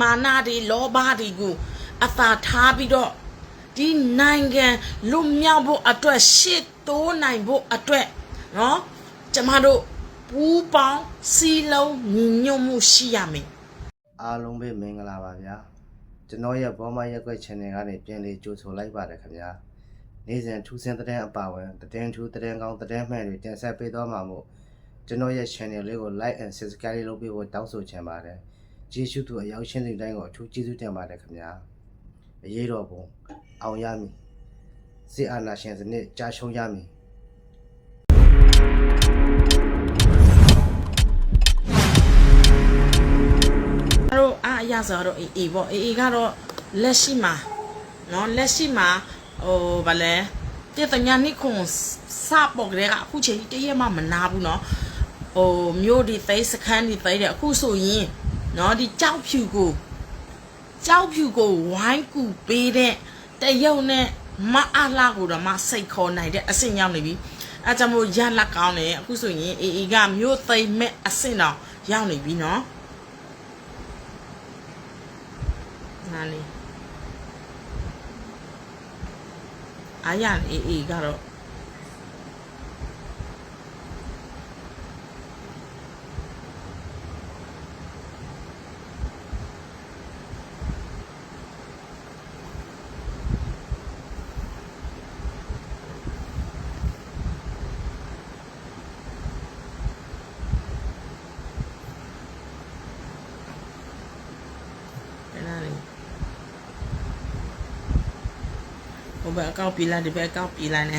မာနတွေလောဘတွေကိုအသာထားပြီးတော့ဒီနိုင်ငံလွတ်မြောက်ဖို့အတွက်ရှစ်တိုးနိုင်ဖို့အတွက်နော်ကျမတို့ပူးပေါင်းစီလုံးညီညွတ်မှုရှိရမယ်အားလုံးပဲမင်္ဂလာပါဗျာကျွန်တော်ရဲ့ဘောမရက်ွက် channel ကနေပြန်လေးကြိုဆိုလိုက်ပါတယ်ခင်ဗျာနေ့စဉ်ထူးဆန်းတဲ့အပါဝင်သတင်းထူးသတင်းကောင်းသတင်းမှန်တွေတင်ဆက်ပေးသွားမှာမို့ကျွန်တော်ရဲ့ channel လေးကို like and subscribe လေးလုပ်ပေးဖို့တောင်းဆိုချင်ပါတယ် ကျေးဇူးတူအရောက်ချင်းစီတိုင်းကိုအထူးကျေးဇူးတင်ပါတယ်ခင်ဗျာအရေးတော်ပုံအောင်ရမည်စစ်အာဏာရှင်စနစ်ကြာရှုံးရမည်အဲ့တော့အားအရဆိုတော့အေးအေးပေါ့အေးအေးကတော့လက်ရှိမှာနော်လက်ရှိမှာဟိုဗာလဲတေတညာနိခွန်စပေါ့ကလေးကအခုချိန်ကြီးတရက်မှမနာဘူးနော်ဟိုမြို့ဒီသိမ်းစခန်းဒီသိမ်းတယ်အခုဆိုရင် နော်ဒီကြောက်ဖြူကိုကြောက်ဖြူကိုဝိုင်းကူပေးတဲ့တရုတ်နဲ့မအားလာကိုတော့မစိတ်ခေါ်နိုင်တဲ့အဆင့်ရောက်နေပြီအဲကြောင့်မို့ရလက်ကောင်းတယ်အခုဆိုရင်အေးအေးကမြို့သိမ်းမဲ့အဆင့်တော့ရောက်နေပြီနော်နာနေအာရအေးအေးကတော့နာနေဟို ဘက်အကောက်ပြေးလိုက်ဒီဘက်အကောက်ပြေးလိုက်နေ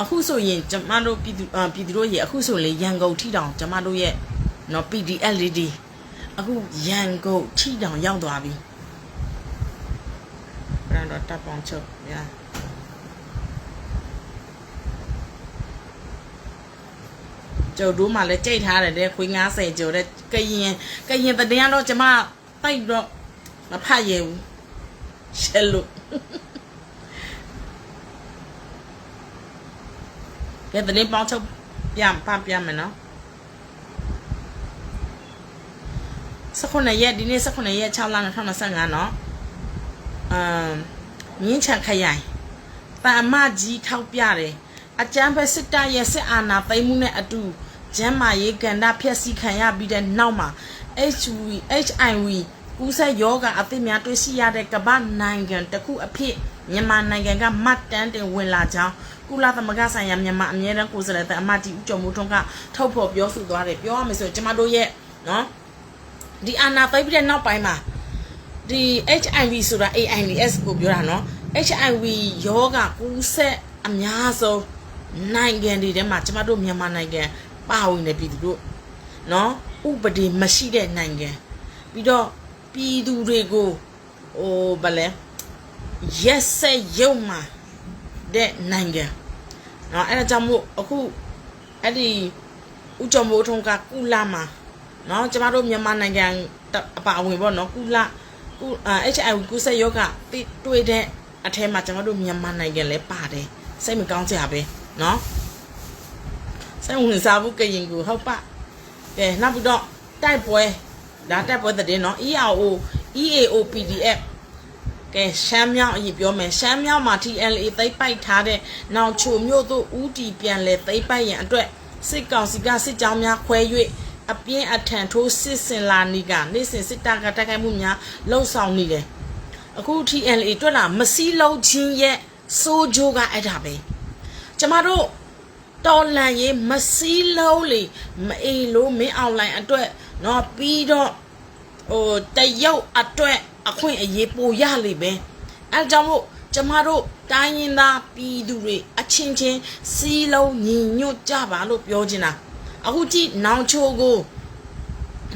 အခုဆိုရင်ကျမတို့ပြည်သူအာပြည်သူတို့ရေအခုဆိုလေရန်ကုန်ထိတောင်ကျမတို့ရဲ့နော် PDF လေးဒီအခုရန်ကုန်ထိတောင်ရောက်သွားပြီဘရန်တော့တပ်ပေါင်းချုပ်ညာကျုပ်တို့မှလည်းကြိတ်ထားတယ်တဲ့ခွေး90ကျော်တဲ့ကရင်ကရင်တည်းကတော့ကျမတိုက်တော့ မဖတ်ရဘူးရှဲလို့ကဲတနေ့ပေါင်းချုပ်ပြန်ပပြမယ်နော်19ရက်ဒီနေ့19ရက်6လ2025နော်အမ်မြင်းချန်ခရိုင်ပအမကြီးထောက်ပြတယ်အကြမ်းဖက်စစ်တပ်ရဲ့စစ်အာဏာသိမ်းမှုနဲ့အတူဂျမ်းမာရေးကန္တာဖျက်ဆီးခံရပြီးတဲ့နောက်မှာ HIV HIV ကူးစက်ရောဂါအသစ်များတွေ့ရှိရတဲ့ကမ္ဘာနိုင်ငံတစ်ခုအဖြစ်မြန်မာနိုင်ငံကမှတ်တမ်းတင်ဝင်လာကြောင်းကုလသမဂ္ဂဆိုင်ရာမြန်မာအမြဲတမ်းကိုယ်စားလှယ်တဲ့အမတ်တီဦးကျော်မိုးထွန်းကထုတ်ဖော်ပြောဆိုသွားတယ်ပြောရမယ်ဆိုရင်ကျမတို့ရဲ့နော်ဒီအာနာသိပ်ပြီးတဲ့နောက်ပိုင်းမှာဒီ HIV ဆိုတာ AIDS ကိုပြောတာနော် HIV ယောဂကူးစက်အများဆုံးနိုင်ငံတွေထဲမှာကျမတို့မြန်မာနိုင်ငံပါဝင်နေပြည်သူတို့နော်ဥပဒေမရှိတဲ့နိုင်ငံပြီးတော့ ပြည်သူတွေကိုဟိုဗလဲရက်ဆက်ရုံမှာတဲ့နိုင်ငံနော်အဲ့ဒါကြောင့်မို့အခုအဲ့ဒီဥကြုံမိုးထုံးကကုလာမှာနော်ကျမတို့မြန်မာနိုင်ငံအပါအဝင်ပေါ့နော်ကုလာကု HIV ကုဆက်ယောဂတွေ့တဲ့အထဲမှာကျမတို့မြန်မာနိုင်ငံလည်းပါတယ်စိတ်မကောင်းကြပဲနော်စိတ်ဝင်စားဖို့ကရင်ကိုဟုတ်ပါကဲနောက်ပြီးတော့တိုက်ပွဲ ဒါတိုက်ပွဲတဲ့နော် EAO EAO PDF ကဲရှမ်းမြောက်အရင်ပြောမယ်ရှမ်းမြောက်မှာ TLA သိပ်ပိုက်ထားတဲ့နောင်ချိုမြို့သို့ဦးတီပြန်လဲသိပ်ပိုက်ရန်အတွက်စစ်ကောင်စီကစစ်ကြောင်းများခွဲ၍အပြင်းအထန်ထိုးစစ်ဆင်လာနေကနေ့စဉ်စစ်တပ်ကတိုက်ခိုက်မှုများလှုံ့ဆော်နေတယ်အခု TLA တွက်လာမစည်းလုံးချင်းရဲ့စိုးကြိုးကအဲ့ဒါပဲကျမတို့တော်လန်ရေးမစည်းလုံးလေမအေးလို့မင်းအောင်လိုင်းအတွက် နော်ပြီးတော့ဟိုတရုတ်အတွက်အခွင့်အရေးပိုရလိမ့်မယ်အဲဒါကြောင့်မို့ကျမတို့တိုင်းရင်းသားပြည်သူတွေအချင်းချင်းစီးလုံးညီညွတ်ကြပါလို့ပြောချင်တာအခုကြည့်နောင်ချိုကို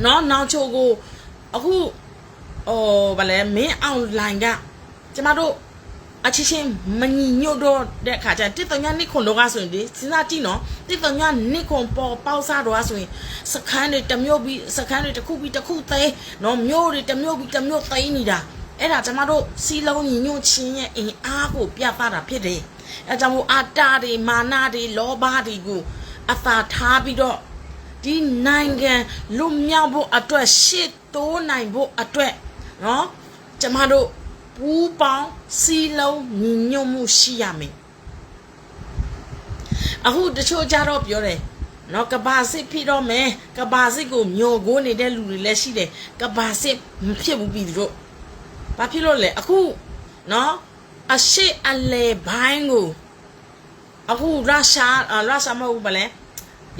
နော်နောင်ချိုကိုအခုဟိုဗလဲမင်းအောင်လိုင်ကကျမတို့ အချင်းချင်းမညီညွတ်တော့တဲ့အခါကျတစ်တညာနိခွန်တော့ကဆိုရင်ဒီစဉ်းစားကြည့်နော်တစ်တညာနိခွန်ပေါ်ပေါက်စားတော့ကဆိုရင်စခန်းတွေတစ်မျိုးပြီးစခန်းတွေတစ်ခုပြီးတစ်ခုသိမ်းနော်မျိုးတွေတစ်မျိုးပြီးတစ်မျိုးသိမ်းနေတာအဲ့ဒါကျမတို့စီလုံးညီညွတ်ချင်းရဲ့အင်အားကိုပြသတာဖြစ်တယ်အဲကြောင့်မို့အာတာတွေမာနတွေလောဘတွေကိုအသာထားပြီးတော့ဒီနိုင်ငံလွတ်မြောက်ဖို့အတွက်ရှစ်တိုးနိုင်ဖို့အတွက်နော်ကျမတို့ ပူးပေါင်းစီလုံးညီညွတ်မှုရှိရမယ်အခုတချို့ကြတော့ပြောတယ်နော်ကဘာစစ်ဖြစ်တော့မယ်ကဘာစစ်ကိုညိုကိုနေတဲ့လူတွေလည်းရှိတယ်ကဘာစစ်မဖြစ်ဘူးပြည်သူတို့ဘာဖြစ်လို့လဲအခုနော်အရှိအလေဘိုင်းကိုအခုရုရှားအာရုရှားမဟုတ်ဘူးဗလဲ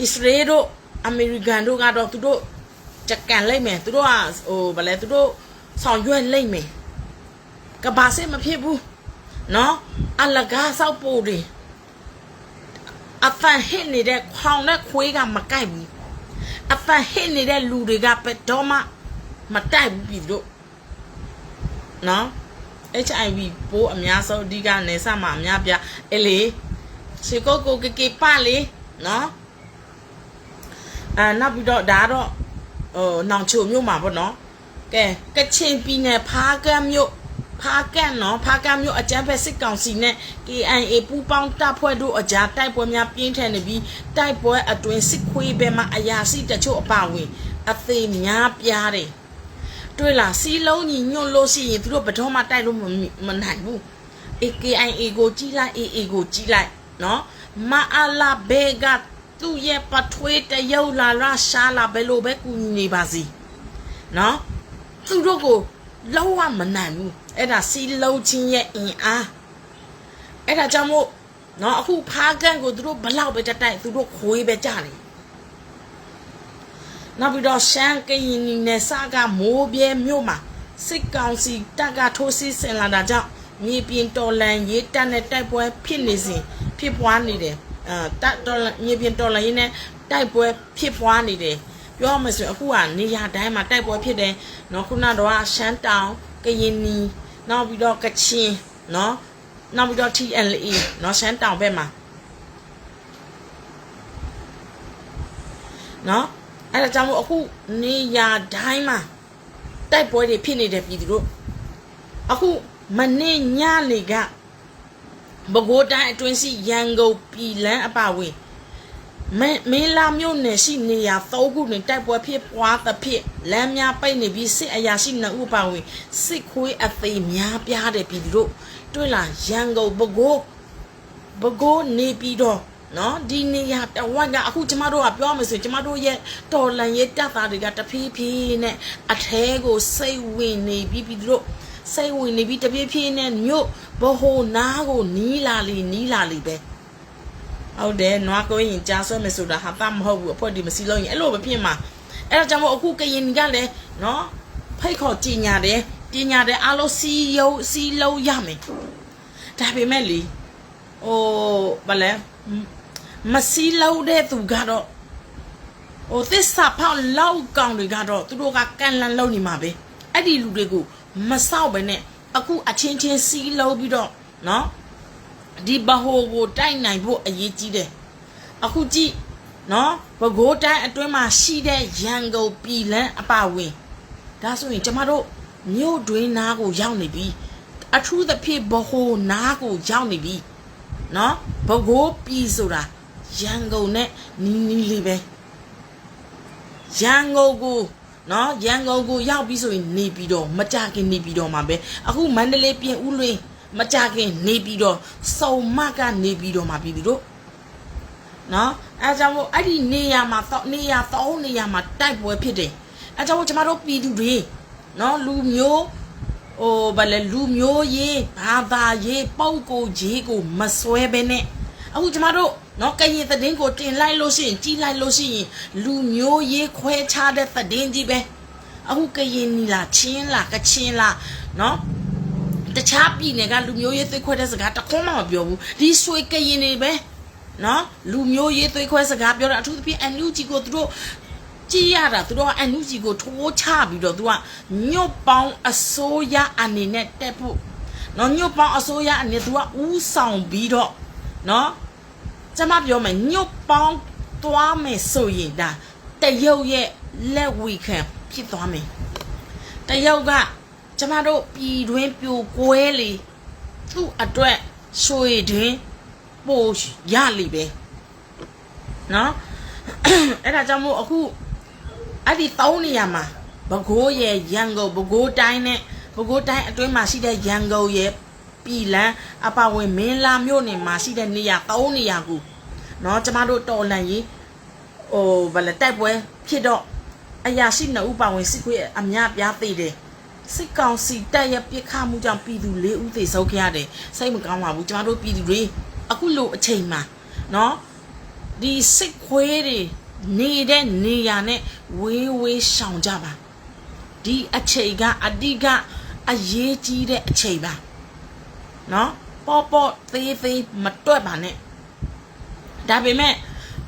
အစ္စရေးတို့အမေရိကန်တို့ကတော့သူတို့ကြကန်လိုက်မယ်သူတို့ကဟိုဗလဲသူတို့ဆောင်ရွက်လိုက်မယ် ကဘာစစ်မဖြစ်ဘူးနော်အလကားဆောက်ပို့တယ်အဖန်ဟစ်နေတဲ့ခေါင်နဲ့ခွေးကမကိုက်ဘူးအဖန်ဟစ်နေတဲ့လူတွေကပဲတော့မှမတိုက်ဘူးပြီတို့နော် HIV ပိုးအများဆုံးအဓိကနေစမှာအများပြအဲ့လေစီကိုကိုကေကေပါလေနော်အာနောက်ပြီးတော့ဒါကတော့ဟိုနောင်ချိုမြို့မှာပေါ့နော်ကဲကချင်ပြည်နယ်ဖားကန်းမြို့ ဖားကန်းနော်ဖားကန်းမြို့အကြမ်းဖက်စစ်ကောင်စီနဲ့ KIA ပူးပေါင်းတပ်ဖွဲ့တို့အကြားတိုက်ပွဲများပြင်းထန်နေပြီးတိုက်ပွဲအတွင်းစစ်ခွေးဘက်မှအရာရှိတချို့အပါအဝင်အသေးများပြားတယ်တွေ့လားစီလုံးညီညွတ်လို့ရှိရင်သူတို့ဘယ်တော့မှတိုက်လို့မမနိုင်ဘူး AKIA ကိုကြီးလိုက် AA ကိုကြီးလိုက်နော်မအလာဘေကသူ့ရဲ့ပထွေးတရုတ်လာရရှာလာဘယ်လိုပဲကူညီနေပါစီနော်သူတို့ကို လုံးဝမနိုင်ဘူးအဲ့ဒါစီလုံးချင်းရဲ့အင်အားအဲ့ဒါကြောင့်မို့နော်အခုဖားကန့်ကိုသူတို့ဘလောက်ပဲတက်တိုက်သူတို့ခွေးပဲကြတယ်နောက်ပြီးတော့ရှမ်းကရင်နီနယ်စကမိုးပြဲမြို့မှာစစ်ကောင်စီတပ်ကထိုးစစ်ဆင်လာတာကြောင့်မြေပြင်တော်လန်ရေးတပ်နဲ့တိုက်ပွဲဖြစ်နေစဉ်ဖြစ်ပွားနေတယ်အာတပ်တော်လန်မြေပြင်တော်လန်ရေးနဲ့တိုက်ပွဲဖြစ်ပွားနေတယ် ပြောမှဆိုရင်အခုကနေရာတိုင်းမှာတိုက်ပွဲဖြစ်တယ်နော်ခုနတော့ကရှမ်းတောင်ကရင်နီနောက်ပြီးတော့ကချင်နော်နောက်ပြီးတော့ TNLA နော်ရှမ်းတောင်ဘက်မှာနော်အဲ့ဒါကြောင့်မို့အခုနေရာတိုင်းမှာတိုက်ပွဲတွေဖြစ်နေတယ်ပြည်သူတို့အခုမနေ့ညနေကဘကိုးတိုင်းအတွင်းစီရန်ကုန်ပြည်လန်းအပါဝင် မင်းမင်းလာမြို့နယ်ရှိနေရာ၃ခုတွင်တိုက်ပွဲဖြစ်ပွားသဖြင့်လမ်းများပိတ်နေပြီးစစ်အရာရှိနှုတ်အပါဝင်စစ်ခွေးအသေးများပြားတယ်ပြည်သူတို့တွေ့လားရန်ကုန်ဘကိုးဘကိုးနေပြီးတော့နော်ဒီနေရာတဝက်ကအခုကျမတို့ကပြောမယ်ဆိုရင်ကျမတို့ရဲ့တော်လန်ရဲ့တပ်သားတွေကတဖြည်းဖြည်းနဲ့အထဲကိုစိတ်ဝင်နေပြီးပြီးတို့စိတ်ဝင်နေပြီးတဖြည်းဖြည်းနဲ့မြို့ဘဟိုနားကိုနီးလာလီနီးလာလီပဲ ဟုတ်တယ်နွားကိုရင်ကြားဆွဲမယ်ဆိုတာဟာတမဟုတ်ဘူးအဖွက်ဒီမစီလို့ရင်အဲ့လိုပဲဖြစ်မှာအဲ့ဒါကြောင့်မို့အခုကရင်ကလည်းနော်ဖိတ်ခေါ်ကြင်ညာတယ်ကြင်ညာတယ်အားလုံးစီယုံစီလုံးရမယ်ဒါပေမဲ့လေဟိုဘာလဲမစီလုံးတဲ့သူကတော့ဟိုသစ္စာဖောက်လောက်ကောင်တွေကတော့သူတို့ကကန်လန်လုံးနေမှာပဲအဲ့ဒီလူတွေကိုမဆောက်ပဲနဲ့အခုအချင်းချင်းစီလုံးပြီးတော့နော် ဒီဘဟိုကိုတိုက်နိုင်ဖို့အရေးကြီးတယ်အခုကြည့်နော်ဘကိုးတိုင်းအတွင်းမှာရှိတဲ့ရန်ကုန်ပြည်လန်းအပါဝင်ဒါဆိုရင်ကျမတို့မြို့တွင်းနားကိုရောက်နေပြီအထူးသဖြင့်ဘဟိုနားကိုရောက်နေပြီနော်ဘကိုးပြည်ဆိုတာရန်ကုန်နဲ့နီးနီးလေးပဲရန်ကုန်ကိုနော်ရန်ကုန်ကိုရောက်ပြီးဆိုရင်နေပြီးတော့မကြခင်နေပြီးတော့မှာပဲအခုမန္တလေးပြင်ဦးလွင် မကြခင်နေပြီးတော့စုံမကနေပြီးတော့မှာပြည်သူတို့နော်အဲကြောင့်မို့အဲ့ဒီနေရာမှာတော့နေရာတော့နေရာမှာတိုက်ပွဲဖြစ်တယ်အဲကြောင့်မို့ကျမတို့ပြည်သူတွေနော်လူမျိုးဟိုဗလဲလူမျိုးရေးဘာသာရေးပုံကိုကြီးကိုမစွဲဘဲနဲ့အခုကျမတို့နော်ကရင်သတင်းကိုတင်လိုက်လို့ရှိရင်ကြီးလိုက်လို့ရှိရင်လူမျိုးရေးခွဲခြားတဲ့သတင်းကြီးပဲအခုကရင်နီလားချင်းလားကချင်းလားနော် တခြားပြည်နယ်ကလူမျိုးရေးသွေးခွဲတဲ့စကားတခွန်းမှမပြောဘူးဒီဆွေကရင်နေပဲနော်လူမျိုးရေးသွေးခွဲစကားပြောတာအထူးသဖြင့် NUG ကိုသူတို့ကြည်ရတာသူတို့က NUG ကိုထိုးချပြီးတော့သူကညွတ်ပေါင်းအစိုးရအနေနဲ့တက်ဖို့နော်ညွတ်ပေါင်းအစိုးရအနေနဲ့သူကဥဆောင်ပြီးတော့နော်ကျမပြောမယ်ညွတ်ပေါင်းသွားမယ်ဆိုရင်ဒါတရုတ်ရဲ့လက်ဝီခံဖြစ်သွားမယ်တရုတ်က ကျမတို့ပြည်တွင်းပြိုကွဲလေသူ့အတွက်ရွှေတွင်ပို့ရလေပဲနော်အဲ့ဒါကြောင့်မို့အခုအဲ့ဒီတောင်းနေရမှာဘကိုးရဲ့ရန်ကုန်ဘကိုးတိုင်းနဲ့ဘကိုးတိုင်းအတွင်းမှာရှိတဲ့ရန်ကုန်ရဲ့ပြည်လန်းအပဝင်မင်းလာမြို့နယ်မှာရှိတဲ့နေရာတောင်းနေရကူနော်ကျမတို့တော်လန်ကြီးဟိုဗလတိုက်ပွဲဖြစ်တော့အရာရှိနှုတ်ပါဝင်စစ်ခွေးအများပြားသေးတယ် စစ်ကောင်စီတပ်ရဲ့ပြစ်ခတ်မှုကြောင့်ပြည်သူ၄ဦးသေဆုံးခဲ့ရတယ်စိတ်မကောင်းပါဘူးကျမတို့ပြည်သူတွေအခုလိုအချိန်မှာเนาะ ဒီစစ်ခွေးတွေနေတဲ့နေရာနဲ့ဝေးဝေးရှောင်ကြပါဒီအချိန်ကအတိကအရေးကြီးတဲ့အချိန်ပါနော်ပေါ့ပေါ့သေးသေးမတွက်ပါနဲ့ဒါပေမဲ့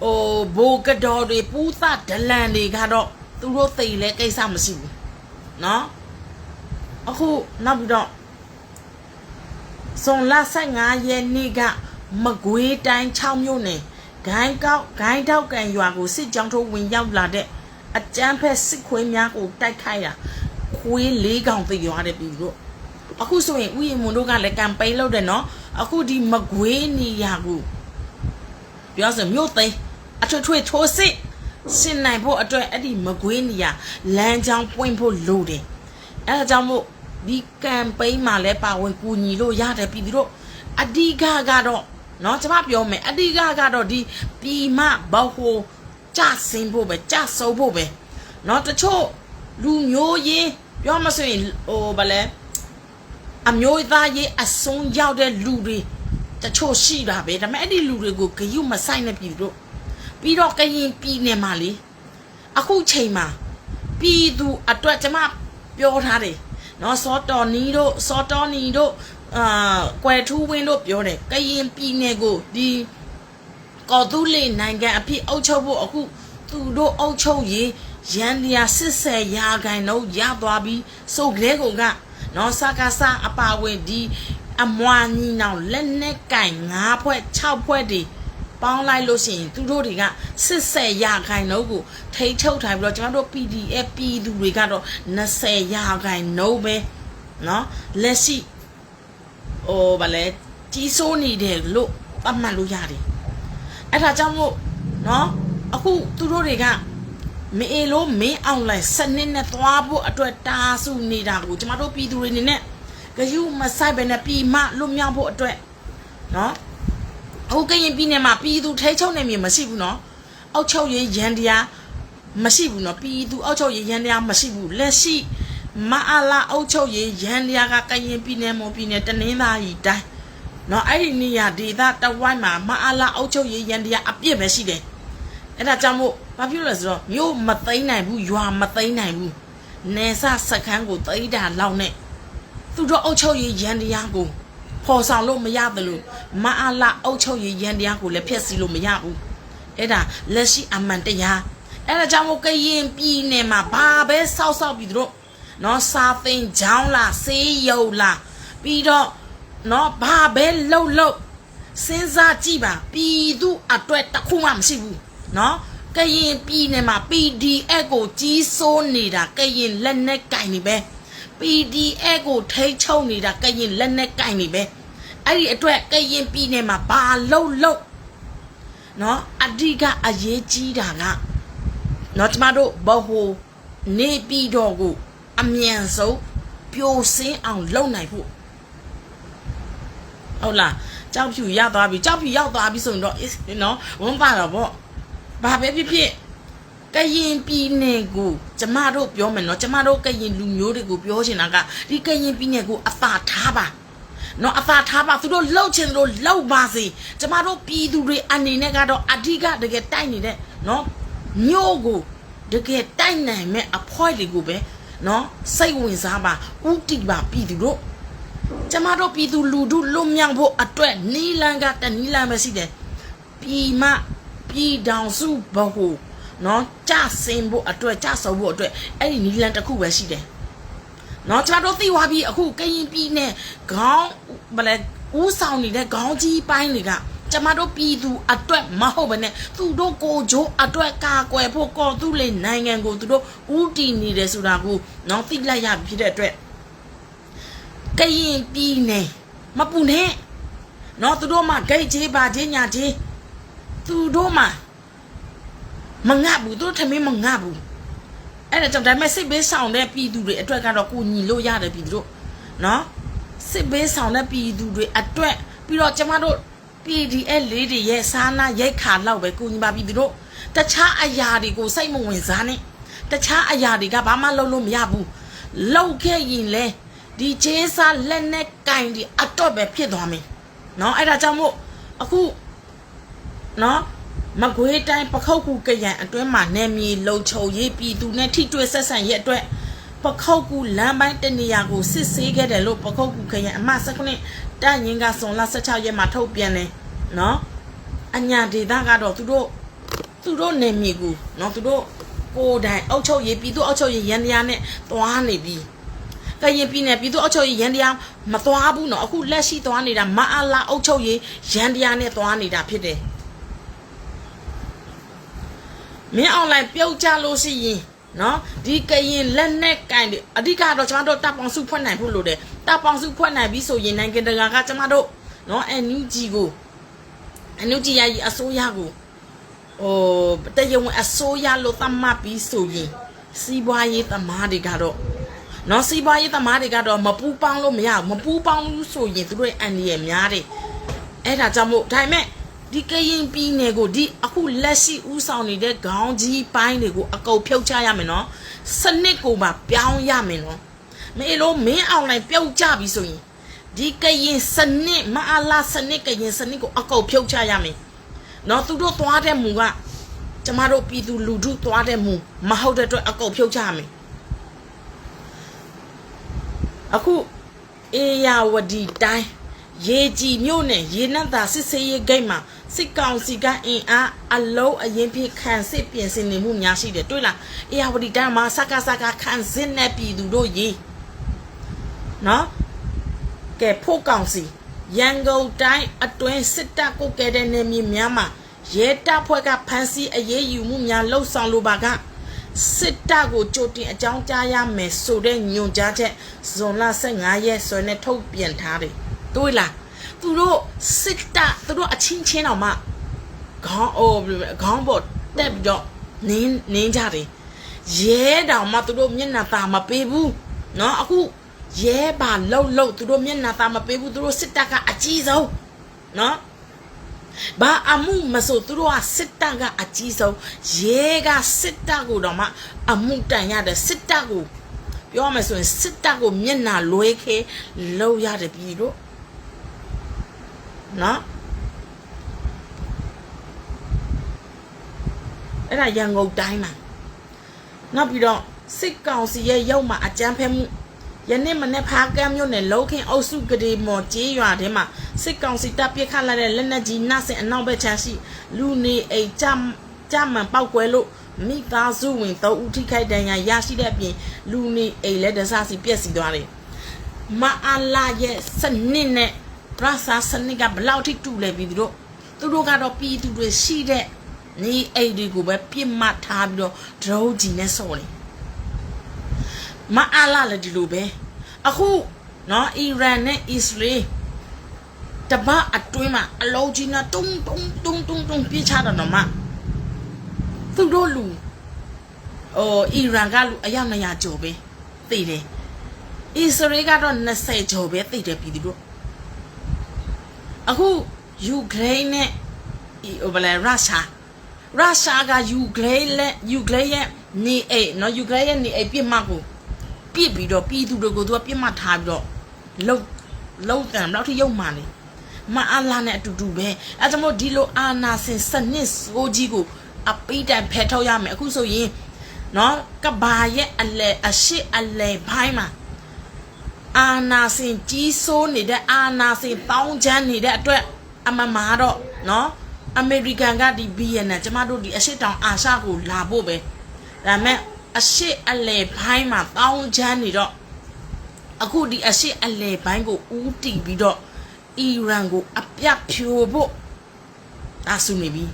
ဟိုဘိုကတော်တွေပူးသဒလန်တွေကတော့သူတို့သိလဲကိစ္စမရှိဘူးနော် အခုနောက်ပြီးတော့ဇွန်လ15ရက်နေ့ကမကွေးတိုင်း6မြို့နယ်ဂိုင်းကောက်ဂိုင်းထောက်ကန်ရွာကိုစစ်ကြောင်းထိုးဝင်ရောက်လာတဲ့အကြမ်းဖက်စစ်ခွေးများကိုတိုက်ခိုက်တာခွေးလေးကောင်သိရွာတယ်ပြီတို့အခုဆိုရင်ဥယျာဉ်မွန်တို့ကလည်းကမ်ပိန်းလုပ်တယ်နော်အခုဒီမကွေးနေရကိုပြောစမြို့သိမ်းအထွတ်ထွေထိုးစစ်စင်နိုင်ဖို့အတွက်အဲ့ဒီမကွေးနေရလမ်းကြောင်းပွင့်ဖို့လိုတယ်အဲ့ဒါကြောင့်မို့ ဒီကမ်ပိန်းမှာလည်းပါဝင်ကူညီလို့ရတယ်ပြီတို့အဓိကကတော့ เนาะကျွန်မပြောမယ်အတိကကတော့ဒီပြည်မဘဟိုကြဆင်းဖို့ပဲကြဆုပ်ဖို့ပဲเนาะတချို့လူမျိုးရေးပြောမဆိုရင်ဟိုဗလဲအမျိုးသားရေးအစွန်းရောက်တဲ့လူတွေတချို့ရှိတာပဲဒါပေမဲ့အဲ့ဒီလူတွေကိုဂယုမဆိုင်နေပြီတို့ပြီးတော့ကရင်ပြည်နယ်မှာလေအခုချိန်မှာပြည်သူအတွက်ကျွန်မပြောထားတယ် နော်စောတော်နီတို့စောတော်နီတို့အာကွယ်ထူးဝင်းတို့ပြောတယ်ကရင်ပြည်နယ်ကိုဒီကော်သူလေနိုင်ငံအဖြစ်အုပ်ချုပ်ဖို့အခုသူတို့အုပ်ချုပ်ရေးရန်လျာ80ရာခိုင်နှုန်းရသွားပြီးစုပ်ကလေးကနော်စကားစအပါဝင်ဒီအမွာညီနောင်လက်နဲ့ကင်၅ဖွဲ့6ဖွဲ့တွေ ပေါင်းလိုက်လို့ရှိရင်သူတို့တွေက80ရာခိုင်နှုန်းကိုထိတ်ချုပ်ထားပြီးတော့ကျွန်တော်တို့ PDF ပြည်သူတွေကတော့20ရာခိုင်နှုန်းပဲเนาะလက်ရှိဟိုဗာလဲကြီးစိုးနေတယ်လို့ပတ်မှတ်လို့ရတယ်အဲ့ဒါကြောင့်မို့เนาะအခုသူတို့တွေကမအေလို့မင်းအောင်လိုက်စနစ်နဲ့သွားဖို့အတွက်တားစုနေတာကိုကျမတို့ပြည်သူတွေအနေနဲ့ဂယုမဆိုင်ပဲနဲ့ပြည်မလွတ်မြောက်ဖို့အတွက်เนาะ ဟိုကရင်ပြည်နယ်မှာပြည်သူထဲချုပ်နေမြေမရှိဘူးနော်အောက်ချုပ်ရေးရန်တရားမရှိဘူးနော်ပြည်သူအောက်ချုပ်ရေးရန်တရားမရှိဘူးလက်ရှိမအားလာအောက်ချုပ်ရေးရန်တရားကကရင်ပြည်နယ်မွန်ပြည်နယ်တနင်္သာရီတိုင်းနော်အဲ့ဒီနေရာဒေသတဝိုက်မှာမအားလာအောက်ချုပ်ရေးရန်တရားအပြစ်ပဲရှိတယ်အဲ့ဒါကြောင့်မို့ဘာဖြစ်လို့လဲဆိုတော့မြို့မသိမ်းနိုင်ဘူးရွာမသိမ်းနိုင်ဘူးနေဆစခန်းကိုတိတ်တာလောက်နဲ့သူတို့အုပ်ချုပ်ရေးရန်တရားကို ဖော်ဆောင်လို့မရတယ်လို့မအားလာအုပ်ချုပ်ရေးရန်တရားကိုလည်းဖျက်ဆီးလို့မရဘူးအဲ့ဒါလက်ရှိအမှန်တရားအဲ့ဒါကြောင့်မို့ကရင်ပြည်နယ်မှာဘာပဲစောက်စောက်ပြီးသူတို့နော်စာသင်ကျောင်းလားဆေးရုံလားပြီးတော့နော်ဘာပဲလှုပ်လှုပ်စဉ်းစားကြည့်ပါပြည်သူအတွက်တစ်ခုမှမရှိဘူးနော်ကရင်ပြည်နယ်မှာ PDF ကိုကြီးစိုးနေတာကရင်လက်နက်ကင်နေပဲ PDF ကိုထိတ်ချုံနေတာကရင်လက်နက်ကင်နေပဲအဲ့ဒီအတွက်ကရင်ပြည်နယ်မှာဘာလှုပ်လှုပ်နော်အဓိကအရေးကြီးတာကနော်ကျမတို့ဘဟိုနေပြည်တော်ကိုအမြန်ဆုံးပြိုစင်းအောင်လုပ်နိုင်ဖို့ဟုတ်လားကြောက်ဖြူရသွားပြီကြောက်ဖြူရောက်သွားပြီဆိုရင်တော့နော်ဝန်ပါတော့ဗောဘာပဲဖြစ်ဖြစ် ကရင်ပြည်နယ်ကိုကျမတို့ပြောမယ်နော်ကျမတို့ကရင်လူမျိုးတွေကိုပြောချင်တာကဒီကရင်ပြည်နယ်ကိုအသာထားပါနော်အသာထားပါသူတို့လှုပ်ချင်သူတို့လှုပ်ပါစေကျမတို့ပြည်သူတွေအနေနဲ့ကတော့အဓိကတကယ်တိုက်နေတဲ့နော်မျိုးကိုတကယ်တိုက်နိုင်မဲ့အဖွဲတွေကိုပဲနော်စိတ်ဝင်စားပါဥတီပါပြည်သူတို့ကျမတို့ပြည်သူလူထုလွတ်မြောက်ဖို့အတွက်နီလန်ကတနီလန်ပဲရှိတယ်ပြည်မပြည်တောင်စုဘဟု နော်ကြဆင်ဖို့အတွက်ကြဆုံဖို့အတွက်အဲ့ဒီနီလန်တစ်ခုပဲရှိတယ်နော်ကျမတို့သိသွားပြီအခုကရင်ပြည်နဲ့ခေါင်းဗလဲဦးဆောင်နေတဲ့ခေါင်းကြီးပိုင်းတွေကကျမတို့ပြည်သူအတွက်မဟုတ်ဘဲနဲ့သူတို့ကိုဂျိုးအတွက်ကာကွယ်ဖို့ကော်သူလေနိုင်ငံကိုသူတို့ဦးတည်နေတယ်ဆိုတာကိုနော်သိလိုက်ရပြီဖြစ်တဲ့အတွက်ကရင်ပြည်နယ်မပူနဲ့နော်သူတို့မှဂိတ်ကြီးပါချင်းညာကြီးသူတို့မှ မငတ်ဘူးသူတို့ထမင်းမငတ်ဘူးအဲ့ဒါကြောင့်ဒါပေမဲ့စစ်ဘေးဆောင်တဲ့ပြည်သူတွေအတွက်ကတော့ကိုညီလို့ရတယ်ပြည်သူတို့နော်စစ်ဘေးဆောင်တဲ့ပြည်သူတွေအတွက်ပြီးတော့ကျမတို့ PDF လေးတွေရဲ့စားနာရိုက်ခါလောက်ပဲကိုညီပါပြည်သူတို့တခြားအရာတွေကိုစိတ်မဝင်စားနဲ့တခြားအရာတွေကဘာမှလုပ်လို့မရဘူးလောက်ခဲ့ရင်လေဒီချေးစားလက်နဲ့ကင်ဒီအတော့ပဲဖြစ်သွားမယ်နော်အဲ့ဒါကြောင့်မို့အခုနော် မကွေးတိုင်းပခုတ်ကူကရန်အတွင်းမှာနယ်မြေလုံခြုံရေးပြည်သူနဲ့ထိတွေ့ဆက်ဆံရေးအတွက်ပခုတ်ကူလမ်းပိုင်းတနေရာကိုစစ်ဆေးခဲ့တယ်လို့ပခုတ်ကူခရန်အမ19တန်ရင်ကစွန်လ16ရက်မှာထုတ်ပြန်တယ်နော်အညာဒေသကတော့သူတို့သူတို့နယ်မြေကိုနော်သူတို့ကိုယ်တိုင်အုပ်ချုပ်ရေးပြည်သူအုပ်ချုပ်ရေးရန်တရားနဲ့သွားနေပြီကရင်ပြည်နယ်ပြည်သူ့အုပ်ချုပ်ရေးရန်တရားမသွားဘူးနော်အခုလက်ရှိသွားနေတာမအားလာအုပ်ချုပ်ရေးရန်တရားနဲ့သွားနေတာဖြစ်တယ် မင်းအွန်လိုင်းပြုတ်ကြလို့ရှိရင်နော်ဒီကရင်လက်နဲ့ကင်တယ်အဓိကတော့ကျမတို့တပ်ပေါင်းစုဖွဲ့နိုင်ဖို့လိုတယ်တပ်ပေါင်းစုဖွဲ့နိုင်ပြီဆိုရင်နိုင်ငံတကာကကျမတို့နော် NUG ကို NUG ရကြီးအစိုးရကိုဟိုတရားဝင်အစိုးရလို့သတ်မှတ်ပြီးဆိုရင်စီးပွားရေးသမားတွေကတော့နော်စီးပွားရေးသမားတွေကတော့မပူးပေါင်းလို့မရဘူးမပူးပေါင်းလို့ဆိုရင်သူတို့ရဲ့အန်ဒီရများတယ်အဲ့ဒါကြောင့်မို့ဒါပေမဲ့ ဒီကရင်ပြည်နယ်ကိုဒီအခုလက်ရှိဥဆောင်နေတဲ့ခေါင်းကြီးပိုင်းတွေကိုအကုန်ဖြုတ်ချရမယ်နော်စနစ်ကိုပါပြောင်းရမယ်နော်မေလို့မင်းအောင်လိုက်ပြုတ်ကြပြီဆိုရင်ဒီကရင်စနစ်မအားလာစနစ်ကရင်စနစ်ကိုအကုန်ဖြုတ်ချရမယ်နော်သူတို့သွားတဲ့မူကကျမတို့ပြည်သူလူထုသွားတဲ့မူမဟုတ်တဲ့အတွက်အကုန်ဖြုတ်ချရမယ်အခုအေယာဝတီတိုင်း ရေကြည်မြို့နယ်ရေနတ်သာစစ်စေးရေးဂိတ်မှာစစ်ကောင်စီကအင်အားအလုံးအရင်ဖြစ်ခံစစ်ပြင်ဆင်နေမှုများရှိတယ်တွေ့လားအေယာဝတီတိုင်းမှာစကားစကားခံစစ်နဲ့ပြည်သူတို့ရေနော်ကဲဖို့ကောင်စီရန်ကုန်တိုင်းအတွင်းစစ်တပ်ကိုကဲတဲ့နေမြေများမှာရဲတပ်ဖွဲ့ကဖမ်းဆီးအရေးယူမှုများလှုပ်ဆောင်လိုပါကစစ်တပ်ကိုကြိုတင်အကြောင်းကြားရမယ်ဆိုတဲ့ညွှန်ကြားချက်ဇွန်လ15ရက်ဆွဲနဲ့ထုတ်ပြန်ထားတယ် တွေ့လားသူတို့စစ်တပ်သူတို့အချင်းချင်းတော့မှခေါင်းအိုခေါင်းပေါ်တက်ပြီးတော့နင်းနင်းကြတယ်ရဲတောင်မှသူတို့မျက်နှာตาမပေးဘူးเนาะအခုရဲပါလှုပ်လှုပ်သူတို့မျက်နှာตาမပေးဘူးသူတို့စစ်တပ်ကအကြီးဆုံးเนาะဘာအမှုမဆိုသူတို့ကစစ်တပ်ကအကြီးဆုံးရဲကစစ်တပ်ကိုတော့မှအမှုတန်ရတယ်စစ်တပ်ကိုပြောရမယ်ဆိုရင်စစ်တပ်ကိုမျက်နှာလွဲခဲလောက်ရတယ်ပြီတို့ နော်အဲ့ဒါရန်ကုန်တိုင်းမှာနောက်ပြီးတော့စစ်ကောင်စီရဲ့ရုပ်မှာအကြမ်းဖက်မှုယနေ့မနေ့ဖားကမ်းမြို့နယ်လောခင်အုပ်စုကလေးမော်ကျေးရွာထဲမှာစစ်ကောင်စီတပ်ပြစ်ခတ်လာတဲ့လက်နက်ကြီးနတ်စင်အနောက်ဘက်ခြမ်းရှိလူနေအိမ်ကြမ်းကြမ်းမှန်ပောက်ကွဲလို့မိသားစုဝင်၃ဦးထိခိုက်ဒဏ်ရာရရှိတဲ့အပြင်လူနေအိမ်လည်းဒဇစီပြက်စီသွားတယ်မအားလာရဲ့စနစ်နဲ့ ရစာစနစ်ကဘယ်လောက်ထိတူလဲပြီးသူတို့သူတို့ကတော့ပြည်သူတွေရှိတဲ့နေအိမ်တွေကိုပဲပြစ်မှတ်ထားပြီးတော့ဒရုန်းကြီးနဲ့ဆော်တယ်မအားလာလည်းဒီလိုပဲအခုနော်အီရန်နဲ့အစ္စရေးတပတ်အတွင်းမှာအလုံးကြီးနဲ့တုံးတုံးတုံးတုံးတုံးပြစ်ချတာတော့မှသူတို့လူဟိုအီရန်ကလူအယောက်200ကျော်ပဲသိတယ်အစ္စရေးကတော့20ကျော်ပဲသိတယ်ပြည်သူတို့ အခုယူကရိန်းနဲ့ဟိုဘယ်လဲရုရှားရုရှားကယူကရိန်းနဲ့ယူကရိန်းရဲ့နေအိမ်နော်ယူကရိန်းရဲ့နေအိမ်ပြစ်မှတ်ကိုပြစ်ပြီးတော့ပြည်သူတွေကိုသူကပြစ်မှတ်ထားပြီးတော့လုံလုံတန်ဘယ်လောက်ထိရုပ်မှန်လဲမအားလာနဲ့အတူတူပဲအဲကြောင့်မို့ဒီလိုအာနာစင်စနစ်စိုးကြီးကိုအပိတိုင်ဖယ်ထုတ်ရမယ်အခုဆိုရင်နော်ကဘာရဲ့အလဲအရှိအလဲဘိုင်းမှာ အာနာစင်ကြီးဆိုးနေတဲ့အာနာစင်တောင်းချမ်းနေတဲ့အတွက်အမမာတော့နော်အမေရိကန်ကဒီဘီယန်နဲ့ကျမတို့ဒီအရှိတောင်အာရှကိုလာဖို့ပဲဒါမဲ့အရှိအလဲဘိုင်းမှာတောင်းချမ်းနေတော့အခုဒီအရှိအလဲဘိုင်းကိုဦးတည်ပြီးတော့အီရန်ကိုအပြတ်ဖြိုဖို့ဒါဆုနေပြီ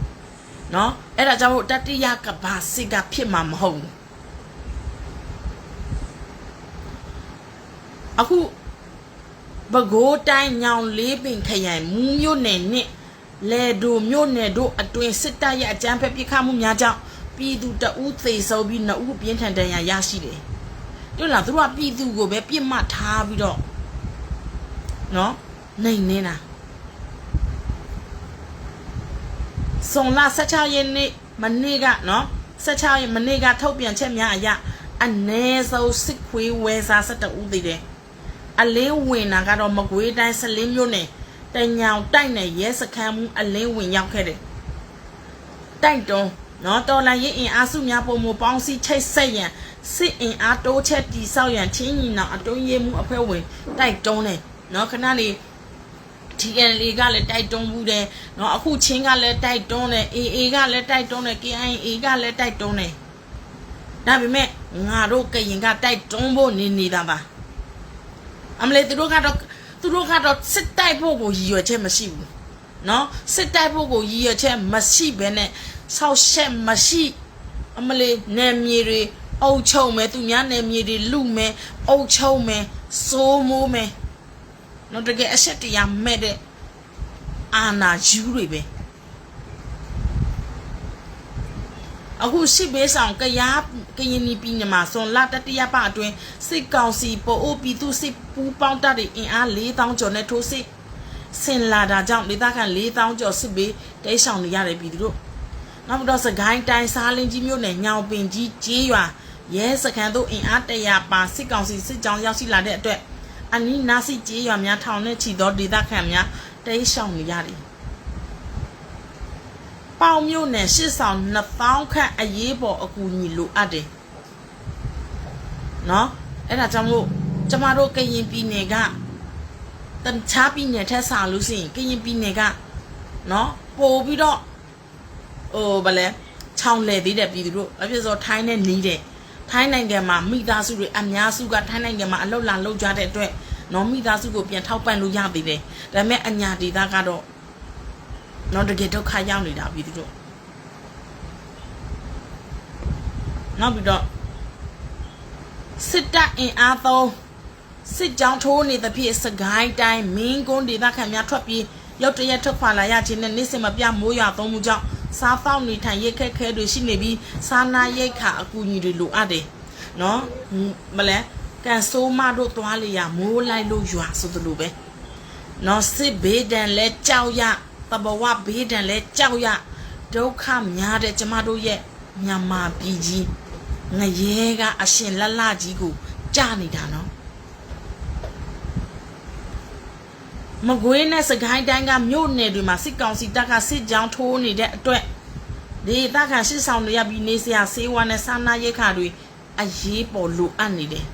နော်အဲ့ဒါကြောင့်တတိယကဘာစစ်ကဖြစ်မှာမဟုတ်ဘူး အခုဘကိုးတိုင်းညောင်လေးပင်ခရိုင်မူးမြို့နယ်နဲ့လေဒိုမြို့နယ်တို့အတွင်စစ်တပ်ရဲ့အကြမ်းဖက်ပစ်ခတ်မှုများကြောင့်ပြည်သူတအူးသေဆုံးပြီးနှစ်ဦးပြင်းထန်ဒဏ်ရာရရှိတယ်တွေ့လားသူတို့ကပြည်သူကိုပဲပြစ်မှတ်ထားပြီးတော့နော်နှိမ်နေတာစုံလာ16ရက်နေ့မနေ့ကနော်16ရက်မနေ့ကထုတ်ပြန်ချက်များအရအ ਨੇ ဆုံးစစ်ခွေးဝဲစား17ဦးသေးတယ် အလင်းဝင်တာကတော့မကွေးတိုင်းစလင်းမြို့နယ်တညောင်တိုက်နယ်ရဲစခန်းမှုအလင်းဝင်ရောက်ခဲ့တယ်တိုက်တွန်းနော်တော်လိုင်းရင်အင်အားစုများပုံမပေါင်းစည်းချိတ်ဆက်ရန်စစ်အင်အားတိုးချက်တိဆောက်ရန်ချင်းညီနောင်အတွင်းရေးမှုအဖွဲ့ဝင်တိုက်တွန်းတယ်နော်ခဏလေး TNL ကလည်းတိုက်တွန်းမှုတယ်နော်အခုချင်းကလည်းတိုက်တွန်းတယ် AA ကလည်းတိုက်တွန်းတယ် KIA ကလည်းတိုက်တွန်းတယ်ဒါပေမဲ့ငါတို့ကရင်ကတိုက်တွန်းဖို့နေနေတာပါ အမလေးသူတို့ကတော့သူတို့ကတော့စစ်တိုက်ဖို့ကိုရည်ရွယ်ချက်မရှိဘူးနော်စစ်တိုက်ဖို့ကိုရည်ရွယ်ချက်မရှိဘဲနဲ့ဆောက်ရှက်မရှိအမလေးနယ်မြေတွေအုပ်ချုပ်မယ်သူများနယ်မြေတွေလူမယ်အုပ်ချုပ်မယ်စိုးမိုးမယ်နော်တကယ်အဆက်တရားမဲ့တဲ့အာနာယူတွေပဲ အခုရှိဘေးဆောင်ကရားကရင်နီပြည်နယ်မှာဆွန်လာတတိယပအတွင်းစစ်ကောင်စီပိုအိုပြည်သူစစ်ပူးပေါင်းတပ်တွေအင်အား4000ကျော်နဲ့ထိုးစစ်ဆင်လာတာကြောင့်ဒေသခံ4000ကျော်စစ်ဘေးတိတ်ဆောင်နေရတယ်ပြည်သူတို့နောက်ပြီးတော့စကိုင်းတိုင်းစားလင်းကြီးမြို့နယ်ညောင်ပင်ကြီးကျေးရွာရဲစခန်းတို့အင်အား100ပါစစ်ကောင်စီစစ်ကြောင်းရောက်ရှိလာတဲ့အတွက်အနီးနားစီကျေးရွာများထောင်နဲ့ချီသောဒေသခံများတိတ်ရှောင်နေရတယ်။ ပေါင်မြို့နယ်ရှစ်ဆောင်2000ခန့်အရေးပေါ်အကူအညီလိုအပ်တယ်။နော်အဲ့ဒါကြောင့်မို့ကျမတို့ကရင်ပြည်နယ်ကတခြားပြည်နယ်ထက်စာလို့ရှိရင်ကရင်ပြည်နယ်ကနော်ပို့ပြီးတော့ဟိုဗလဲချောင်းလေသေးတယ်ပြည်သူတို့အဖြစ်ဆိုထိုင်းနဲ့နီးတယ်ထိုင်းနိုင်ငံမှာမိသားစုတွေအများစုကထိုင်းနိုင်ငံမှာအလုပ်လာလုပ်ကြတဲ့အတွက်နော်မိသားစုကိုပြန်ထောက်ပံ့လို့ရသေးတယ်ဒါပေမဲ့အညာဒေသကတော့ နော်တကယ်ဒုက္ခရောက်နေတာပြီသူတို့နောက်ပြီးတော့စစ်တပ်အင်အားသုံးစစ်ကြောင်းထိုးနေသဖြင့်စကိုင်းတိုင်းမင်းကွန်းဒေသခံများထွက်ပြေးရောက်တရက်ထွက်ခွာလာရခြင်းနဲ့နေ့စဉ်မပြတ်မိုးရွာသုံးမှုကြောင့်စားပေါက်နေထိုင်ရိတ်ခက်ခဲတွေရှိနေပြီးစားနာရိတ်ခါအကူအညီတွေလိုအပ်တယ်နော်မလဲကန်ဆိုးမတို့သွားလေရမိုးလိုက်လို့ရွာဆိုသလိုပဲနော်စစ်ဘေးဒဏ်လဲကြောက်ရ တဘဝဘေးဒဏ်လဲကြောက်ရဒုက္ခများတဲ့ကျမတို့ရဲ့မြန်မာပြည်ကြီးငရဲကအရှင်လလကြီးကိုကြာနေတာနော်မကွေးနဲ့စကိုင်းတိုင်းကမြို့နယ်တွေမှာစစ်ကောင်စီတပ်ကစစ်ကြောင်းထိုးနေတဲ့အတွက်ဒေသခံစစ်ဆောင်တွေရပြီးနေစရာဆေးဝါးနဲ့စာနာရိတ်ခါတွေအရေးပေါ်လိုအပ်နေတယ်